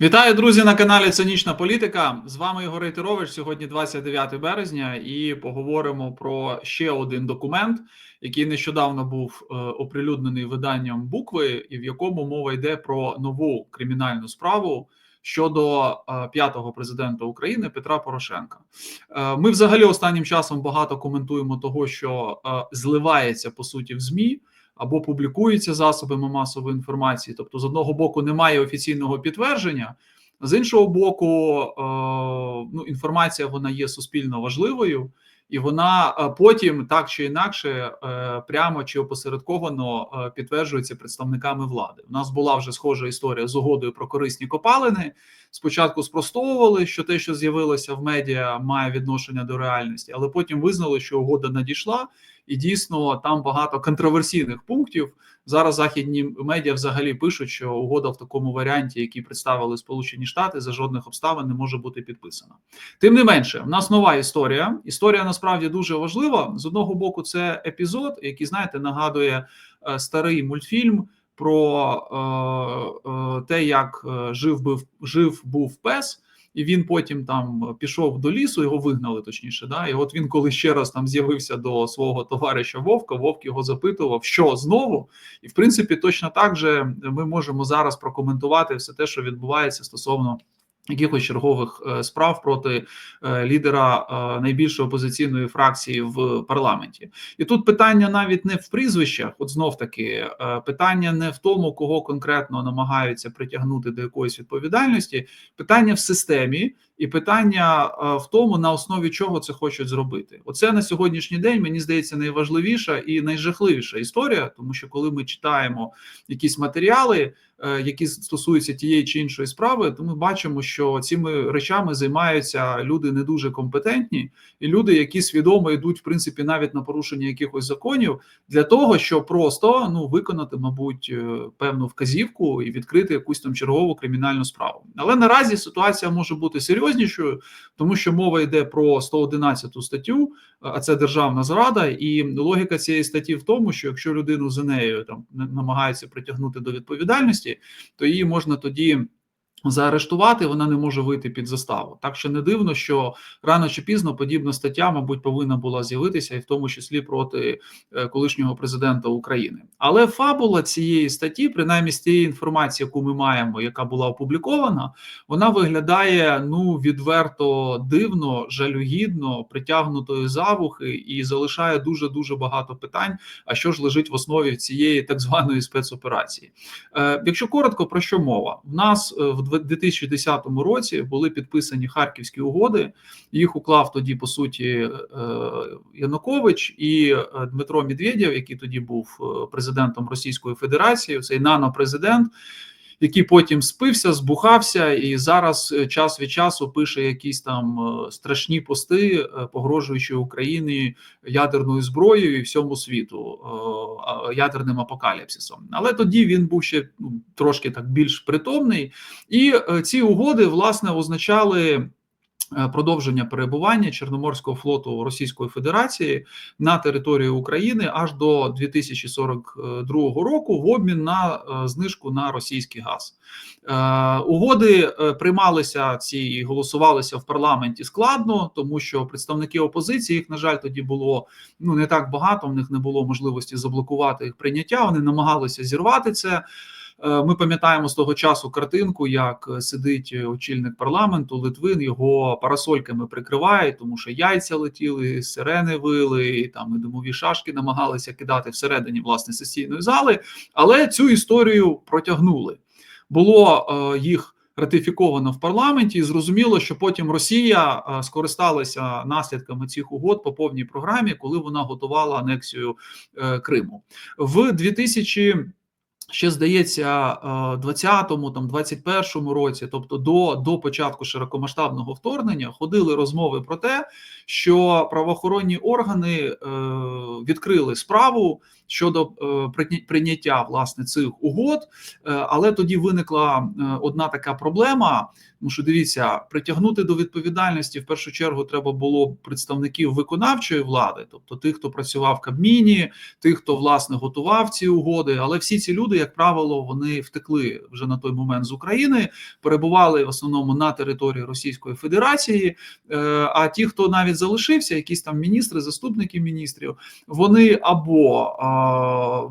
Вітаю, друзі, на каналі Цинічна Політика. З вами Ігор Рейтерович. Сьогодні 29 березня, і поговоримо про ще один документ, який нещодавно був е, оприлюднений виданням букви, і в якому мова йде про нову кримінальну справу щодо е, п'ятого президента України Петра Порошенка. Е, Ми взагалі останнім часом багато коментуємо того, що зливається по суті в змі або публікується засобами масової інформації. Тобто, з одного боку, немає офіційного підтвердження, з іншого боку, е, ну, інформація вона є суспільно важливою, і вона е, потім так чи інакше, е, прямо чи опосередковано підтверджується представниками влади. У нас була вже схожа історія з угодою про корисні копалини. Спочатку спростовували, що те, що з'явилося в медіа, має відношення до реальності, але потім визнали, що угода надійшла, і дійсно там багато контроверсійних пунктів. Зараз західні медіа взагалі пишуть, що угода в такому варіанті, який представили Сполучені Штати, за жодних обставин не може бути підписана. Тим не менше, в нас нова історія. Історія насправді дуже важлива. З одного боку, це епізод, який знаєте, нагадує е, старий мультфільм про е, е, те, як е, жив був жив був пес. І він потім там пішов до лісу, його вигнали точніше. Да? І от він, коли ще раз там з'явився до свого товариша Вовка, Вовк його запитував, що знову. І в принципі, точно так же ми можемо зараз прокоментувати все те, що відбувається стосовно. Якихось чергових е, справ проти е, лідера е, найбільшої опозиційної фракції в парламенті, і тут питання навіть не в прізвищах, от знов таки питання не в тому, кого конкретно намагаються притягнути до якоїсь відповідальності, питання в системі, і питання в тому, на основі чого це хочуть зробити. Оце на сьогоднішній день мені здається найважливіша і найжахливіша історія, тому що коли ми читаємо якісь матеріали. Які стосуються тієї чи іншої справи, то ми бачимо, що цими речами займаються люди не дуже компетентні, і люди, які свідомо йдуть, в принципі, навіть на порушення якихось законів, для того, щоб просто ну виконати, мабуть, певну вказівку і відкрити якусь там чергову кримінальну справу. Але наразі ситуація може бути серйознішою, тому що мова йде про 111 статтю, а це державна зрада, і логіка цієї статті в тому, що якщо людину за нею там намагаються притягнути до відповідальності то її можна тоді. Заарештувати вона не може вийти під заставу, так що не дивно, що рано чи пізно подібна стаття, мабуть, повинна була з'явитися, і в тому числі проти е, колишнього президента України. Але фабула цієї статті, принаймні з тієї інформації, яку ми маємо, яка була опублікована, вона виглядає ну відверто дивно, жалюгідно, притягнутою завухи і залишає дуже дуже багато питань. А що ж лежить в основі цієї так званої спецоперації? Е, Якщо коротко про що мова, в нас в 2010 році були підписані харківські угоди. Їх уклав тоді по суті е, Янукович і е, Дмитро Медведєв, який тоді був е, президентом Російської Федерації, цей нано-президент, який потім спився, збухався, і зараз час від часу пише якісь там страшні пости, погрожуючи Україні ядерною зброєю і всьому світу ядерним апокаліпсисом. Але тоді він був ще ну, трошки так більш притомний, і ці угоди власне означали. Продовження перебування Чорноморського флоту Російської Федерації на території України аж до 2042 року в обмін на знижку на російський газ. Угоди приймалися ці і голосувалися в парламенті складно, тому що представники опозиції їх на жаль тоді було ну не так багато. В них не було можливості заблокувати їх прийняття. Вони намагалися зірвати це. Ми пам'ятаємо з того часу картинку, як сидить очільник парламенту Литвин, його парасольками прикриває, тому що яйця летіли, сирени вили, і там і димові шашки намагалися кидати всередині власне сесійної зали, але цю історію протягнули. Було е, їх. Ратифіковано в парламенті, і зрозуміло, що потім Росія скористалася наслідками цих угод по повній програмі, коли вона готувала анексію е, Криму в 2000 Ще здається, 20-му, там 21-му році, тобто до до початку широкомасштабного вторгнення, ходили розмови про те, що правоохоронні органи е, відкрили справу щодо е, прийняття власне цих угод. Е, Але тоді виникла е, одна така проблема. Тому що дивіться, притягнути до відповідальності в першу чергу треба було представників виконавчої влади, тобто тих, хто працював в Кабміні, тих, хто власне готував ці угоди. Але всі ці люди, як правило, вони втекли вже на той момент з України, перебували в основному на території Російської Федерації. А ті, хто навіть залишився, якісь там міністри, заступники міністрів, вони або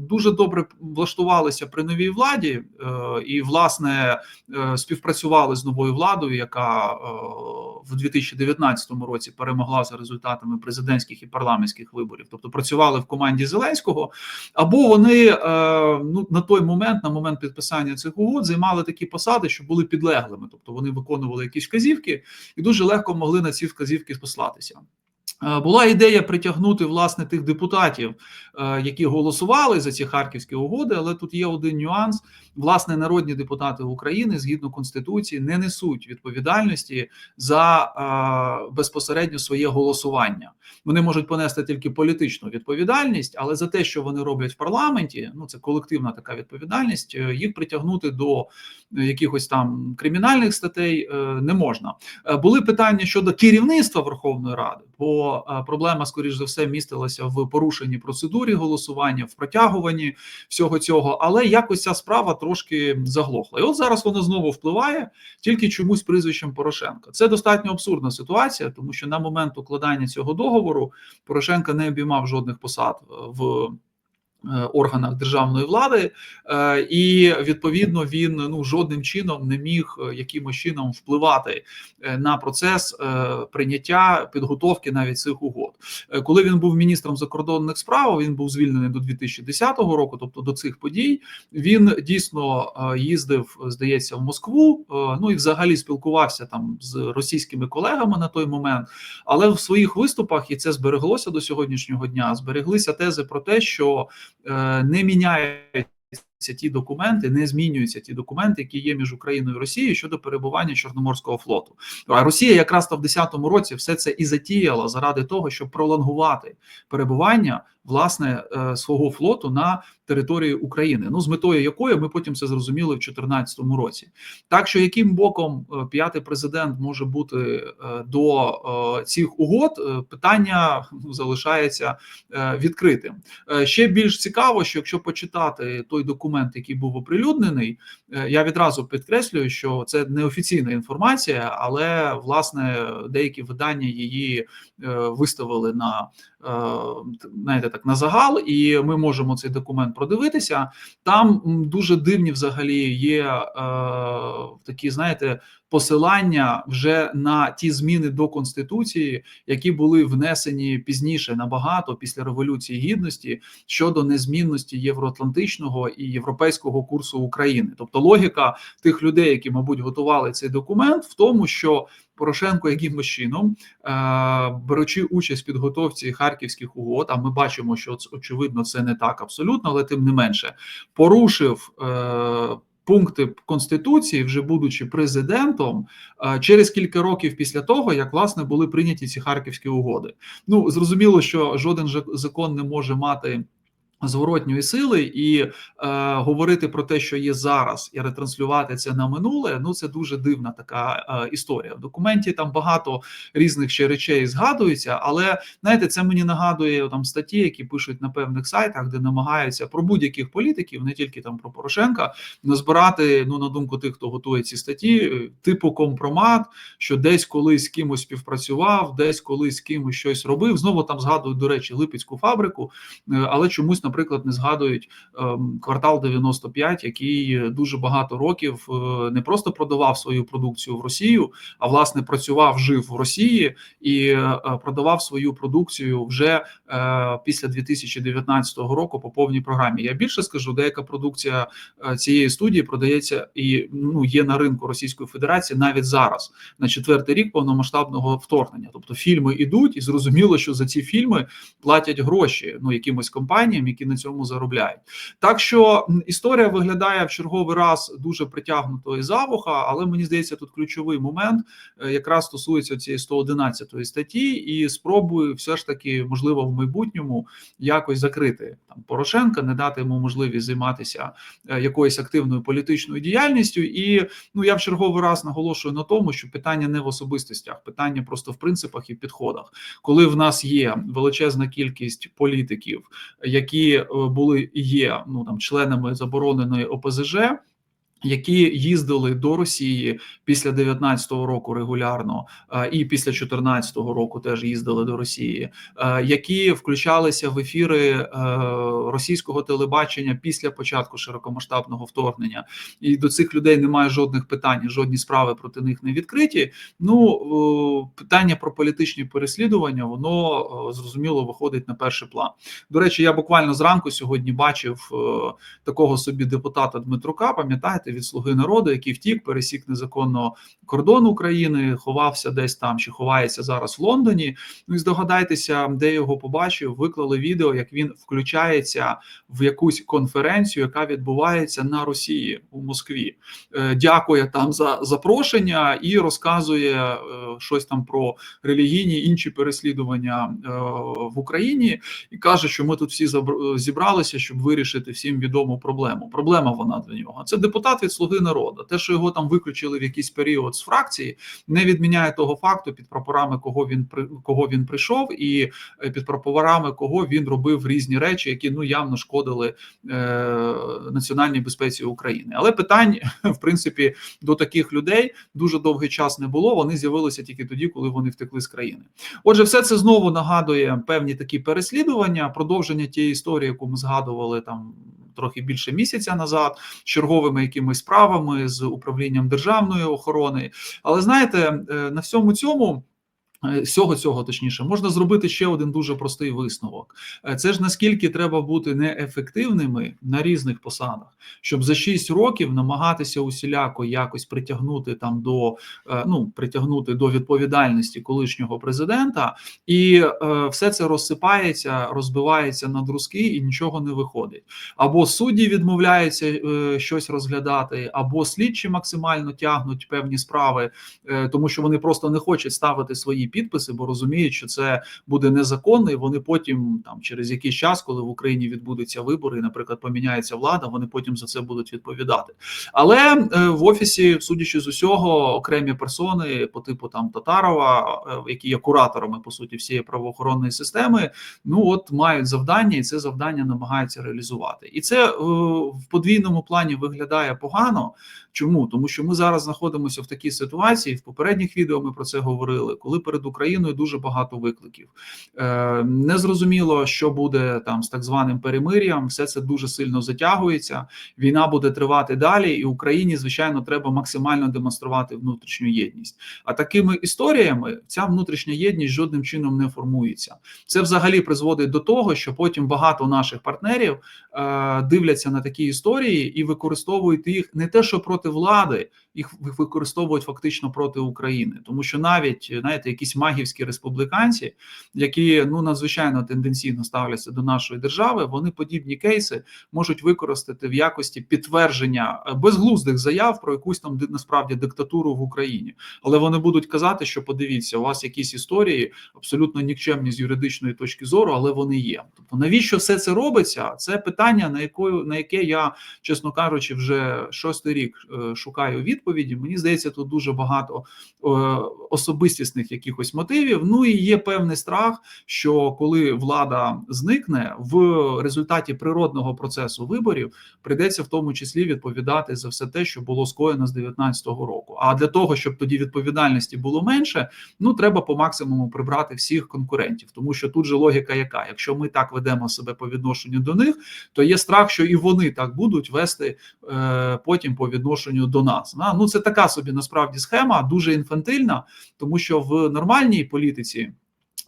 дуже добре влаштувалися при новій владі е, і, власне, е, співпрацювали з новою владою, яка е, в 2019 році перемогла за результатами президентських і парламентських виборів, тобто працювали в команді Зеленського, або вони ну на той момент, на момент підписання цих угод, займали такі посади, що були підлеглими, тобто вони виконували якісь вказівки і дуже легко могли на ці вказівки послатися. Е, Була ідея притягнути власне тих депутатів, е, які голосували за ці харківські угоди, але тут є один нюанс: власне, народні депутати України згідно конституції не несуть відповідальності за е, безпосередньо своє голосування. Вони можуть понести тільки політичну відповідальність, але за те, що вони роблять в парламенті, ну це колективна така відповідальність. Їх притягнути до якихось там кримінальних статей не можна. Були питання щодо керівництва Верховної Ради, бо е, проблема, скоріш за все, містилася в порушенні процедурі голосування, в протягуванні всього цього, але якось ця справа трошки заглохла. І от зараз вона знову впливає тільки чомусь прізвищем Порошенка. Це достатньо абсурдна ситуація, тому що на момент укладання цього договору Порошенка не обіймав жодних посад е, в. Е, Органах державної влади, е, і відповідно він ну жодним чином не міг е, якимось чином впливати на процес прийняття підготовки навіть цих угод. Коли він був міністром закордонних справ, він був звільнений до 2010 року, тобто до цих подій. Він дійсно їздив, здається, в Москву. Ну і взагалі спілкувався там з російськими колегами на той момент. Але в своїх виступах і це збереглося до сьогоднішнього дня. Збереглися тези про те, що не міняють ті документи, не змінюються ті документи, які є між Україною і Росією щодо перебування Чорноморського флоту. А Росія якраз то в 10-му році все це і затіяла заради того, щоб пролонгувати перебування власне е, свого флоту на території України. Ну з метою якої ми потім це зрозуміли в 2014 році. Так що яким боком е, п'ятий президент може бути е, до цих угод, питання ну, залишається відкритим. Ще більш цікаво, що якщо почитати той документ, який був оприлюднений, е, я відразу підкреслюю, що це не офіційна інформація, але власне деякі видання її е, виставили на е, знаєте, так на загал, і ми можемо цей документ продивитися. Там дуже дивні взагалі є такі, знаєте, посилання вже на ті зміни до конституції, які були внесені пізніше набагато після революції гідності щодо незмінності євроатлантичного і європейського курсу України. Тобто логіка тих людей, які, мабуть, готували цей документ, в тому, що Порошенко якимось чином, е, беручи участь в підготовці харківських угод, а ми бачимо, що очевидно це не так абсолютно, але тим не менше порушив. Е, Пункти конституції, вже будучи президентом, е, через кілька років після того, як власне були прийняті ці харківські угоди. Ну зрозуміло, що жоден закон не може мати зворотньої сили і е, говорити про те, що є зараз, і ретранслювати це на минуле. Ну це дуже дивна така е, історія. В документі там багато різних ще речей згадується, але знаєте, це мені нагадує там статті, які пишуть на певних сайтах, де намагаються про будь-яких політиків, не тільки там про Порошенка, назбирати ну на думку тих, хто готує ці статті, типу компромат, що десь колись з кимось співпрацював, десь колись з кимось щось робив. Знову там згадують, до речі, Липецьку фабрику, е, але чомусь, наприклад, не згадують ем, квартал 95, який дуже багато років е, не просто продавав свою продукцію в Росію, а власне працював, жив в Росії і е, продавав свою продукцію вже е, після 2019 року по повній програмі. Я більше скажу, деяка продукція цієї студії продається і ну є на ринку Російської Федерації навіть зараз, на четвертий рік повномасштабного вторгнення. Тобто фільми ідуть, і зрозуміло, що за ці фільми платять гроші ну якимось компаніям, які які на цьому заробляють. Так що історія виглядає в черговий раз дуже притягнутою за вуха, але мені здається, тут ключовий момент е, якраз стосується цієї 111 статті, і спробую все ж таки, можливо, в майбутньому якось закрити там Порошенка, не дати йому можливість займатися е, якоюсь активною політичною діяльністю. І ну я в черговий раз наголошую на тому, що питання не в особистостях, питання просто в принципах і підходах. Коли в нас є величезна кількість політиків, які е, були є ну там членами забороненої ОПЗЖ які їздили до Росії після 19-го року регулярно, і після 14-го року теж їздили до Росії, які включалися в ефіри е, російського телебачення після початку широкомасштабного вторгнення, і до цих людей немає жодних питань, жодні справи проти них не відкриті. Ну питання про політичні переслідування, воно зрозуміло виходить на перший план. До речі, я буквально зранку сьогодні бачив е, такого собі депутата Дмитрука. Пам'ятаєте? Від слуги народу, який втік, пересік незаконно кордон України, ховався десь там чи ховається зараз в Лондоні. Ну і здогадайтеся, де його побачив. Виклали відео, як він включається в якусь конференцію, яка відбувається на Росії у Москві. Е, дякує там за запрошення і розказує е, щось там про релігійні інші переслідування е, в Україні і каже, що ми тут всі зібралися, щоб вирішити всім відому проблему. Проблема вона для нього. Це депутат від слуги народу. Те, що його там виключили в якийсь період з фракції, не відміняє того факту, під прапорами кого він кого він прийшов, і е, під прапорами кого він робив різні речі, які ну явно шкодили е, національній безпеці України. Але питань в принципі до таких людей дуже довгий час не було. Вони з'явилися тільки тоді, коли вони втекли з країни. Отже, все це знову нагадує певні такі переслідування, продовження тієї історії, яку ми згадували там трохи більше місяця назад, черговими якимись справами з управлінням державної охорони. Але знаєте, е, на всьому цьому. Е, всього цього точніше можна зробити ще один дуже простий висновок. Е, це ж наскільки треба бути неефективними на різних посадах, щоб за 6 років намагатися усіляко якось притягнути там до е, ну притягнути до відповідальності колишнього президента, і все це розсипається, розбивається на друзки і нічого не виходить. Або судді відмовляються щось розглядати, або слідчі максимально тягнуть певні справи, тому що вони просто не хочуть ставити свої підписи, бо розуміють, що це буде незаконно, і вони потім, там через якийсь час, коли в Україні відбудуться вибори, наприклад, поміняється влада, вони потім за це будуть відповідати. Але е, в офісі, судячи з усього, окремі персони по типу там Татарова, е, які є кураторами по суті всієї правоохоронної системи, ну от мають завдання, і це завдання намагаються реалізувати. І це е, в подвійному плані виглядає погано. Чому тому, що ми зараз знаходимося в такій ситуації? В попередніх відео ми про це говорили, коли перед Україною дуже багато викликів. Е, Незрозуміло, що буде там з так званим перемир'ям. Все це дуже сильно затягується. Війна буде тривати далі, і Україні, звичайно, треба максимально демонструвати внутрішню єдність. А такими історіями ця внутрішня єдність жодним чином не формується. Це взагалі призводить до того, що потім багато наших партнерів е, дивляться на такі історії і використовують їх не те, що проти проти влади, їх використовують фактично проти України, тому що навіть знаєте, якісь магівські республіканці, які ну надзвичайно тенденційно ставляться до нашої держави, вони подібні кейси можуть використати в якості підтвердження е, безглуздих заяв про якусь там насправді диктатуру в Україні, але вони будуть казати, що подивіться, у вас якісь історії абсолютно нікчемні з юридичної точки зору, але вони є. Тобто, навіщо все це робиться? Це питання, на якою на яке я, чесно кажучи, вже шостий рік шукаю відповіді. Мені здається, тут дуже багато е, особистісних якихось мотивів. Ну і є певний страх, що коли влада зникне в результаті природного процесу виборів, прийдеться в тому числі відповідати за все те, що було скоєно з 2019 року. А для того, щоб тоді відповідальності було менше, ну треба по максимуму прибрати всіх конкурентів, тому що тут же логіка, яка якщо ми так ведемо себе по відношенню до них, то є страх, що і вони так будуть вести е, потім по відношенню відношенню до нас. Ну це така собі насправді схема, дуже інфантильна, тому що в нормальній політиці.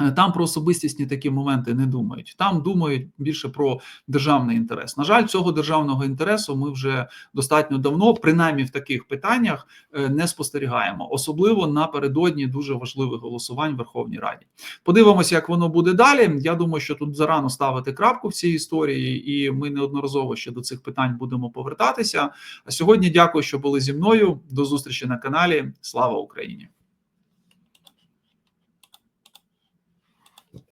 Е, Там про особистісні такі моменти не думають. Там думають більше про державний інтерес. На жаль, цього державного інтересу ми вже достатньо давно, принаймні в таких питаннях, е, не спостерігаємо, особливо напередодні дуже важливих голосувань в Верховній Раді. Подивимося, як воно буде далі. Я думаю, що тут зарано ставити крапку в цій історії, і ми неодноразово ще до цих питань будемо повертатися. А сьогодні дякую, що були зі мною. До зустрічі на каналі. Слава Україні!